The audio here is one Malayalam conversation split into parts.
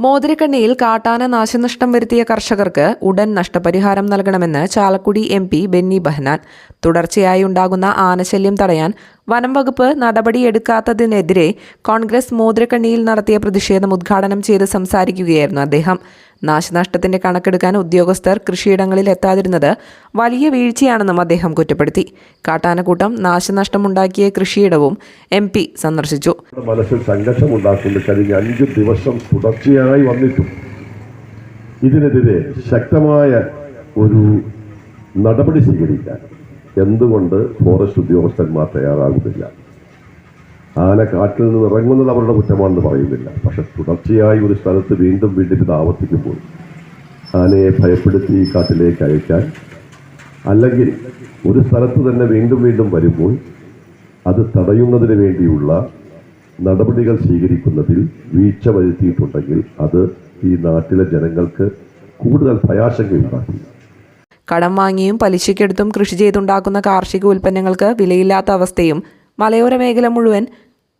മോതിരക്കണ്ണിയിൽ കാട്ടാന നാശനഷ്ടം വരുത്തിയ കർഷകർക്ക് ഉടൻ നഷ്ടപരിഹാരം നൽകണമെന്ന് ചാലക്കുടി എം പി ബെന്നി ബെഹ്നാൻ. തുടർച്ചയായി ഉണ്ടാകുന്ന ആനശല്യം തടയാൻ വനം വകുപ്പ് നടപടിയെടുക്കാത്തതിനെതിരെ കോൺഗ്രസ് മോതിരക്കണ്ണിയിൽ നടത്തിയ പ്രതിഷേധം ഉദ്ഘാടനം ചെയ്ത് സംസാരിക്കുകയായിരുന്നു അദ്ദേഹം. നാശനഷ്ടത്തിന്റെ കണക്കെടുക്കാൻ ഉദ്യോഗസ്ഥർ കൃഷിയിടങ്ങളിൽ എത്താതിരുന്നത് വലിയ വീഴ്ചയാണെന്നും അദ്ദേഹം കുറ്റപ്പെടുത്തി. കാട്ടാനക്കൂട്ടം നാശനഷ്ടമുണ്ടാക്കിയ കൃഷിയിടവും എം പി സന്ദർശിച്ചു. മനസ്സിൽ കഴിഞ്ഞ അഞ്ച് ദിവസം തുടർച്ചയായി വന്നിട്ടും. ഇതിനെതിരെ ശക്തമായ ഒരു നടപടി സ്വീകരിക്കാൻ. എന്തുകൊണ്ട് ഫോറസ്റ്റ് ഉദ്യോഗസ്ഥന്മാർ തയ്യാറാകുന്നില്ല? ആന കാട്ടിൽ നിന്ന് ഇറങ്ങുന്നത് അവരുടെ കുറ്റമാണെന്ന് പറയുന്നില്ല. പക്ഷെ തുടർച്ചയായി ഒരു സ്ഥലത്ത് വീണ്ടും വീണ്ടും ഇത് ആവർത്തിക്കുമ്പോൾ ആനയെ ഭയപ്പെടുത്തി ഈ കാട്ടിലേക്ക് അയക്കാൻ അല്ലെങ്കിൽ ഒരു സ്ഥലത്ത് തന്നെ വീണ്ടും വീണ്ടും വരുമ്പോൾ അത് തടയുന്നതിന് വേണ്ടിയുള്ള നടപടികൾ സ്വീകരിക്കുന്നതിൽ വീഴ്ച വരുത്തിയിട്ടുണ്ടെങ്കിൽ അത് ഈ നാട്ടിലെ ജനങ്ങൾക്ക് കൂടുതൽ ഭയാശങ്കയുണ്ടാക്കും. കടം വാങ്ങിയും പലിശയ്ക്കെടുത്തും കൃഷി ചെയ്തുണ്ടാക്കുന്ന കാർഷിക ഉൽപ്പന്നങ്ങൾക്ക് വിലയില്ലാത്ത അവസ്ഥയും മലയോര മേഖല മുഴുവൻ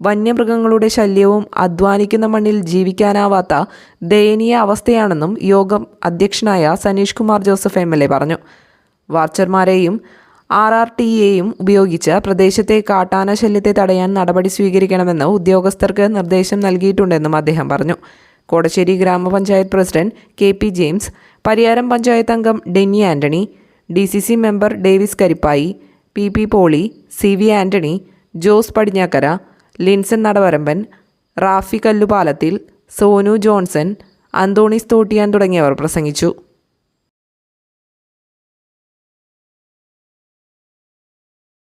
വന്യമൃഗങ്ങളുടെ ശല്യവും അധ്വാനിക്കുന്ന മണ്ണിൽ ജീവിക്കാനാവാത്ത ദയനീയ അവസ്ഥയാണെന്നും യോഗം അധ്യക്ഷനായ Sanish Kumar Joseph M L A പറഞ്ഞു. വാച്ചർമാരെയും ആർ ആർ ടി എയും ഉപയോഗിച്ച് പ്രദേശത്തെ കാട്ടാന ശല്യത്തെ തടയാൻ നടപടി സ്വീകരിക്കണമെന്ന് ഉദ്യോഗസ്ഥർക്ക് നിർദ്ദേശം നൽകിയിട്ടുണ്ടെന്നും അദ്ദേഹം പറഞ്ഞു. കോടശ്ശേരി ഗ്രാമപഞ്ചായത്ത് president K P James Pariyaram panchayat അംഗം Denny Antony D C C member Davis Karippayi P P Poly C V Antony Jose Padinjakkara Linson Nadavaramban Rafi കല്ലുപാലത്തിൽ Sonu Johnson Anthony Thottiyan തുടങ്ങിയവർ പ്രസംഗിച്ചു.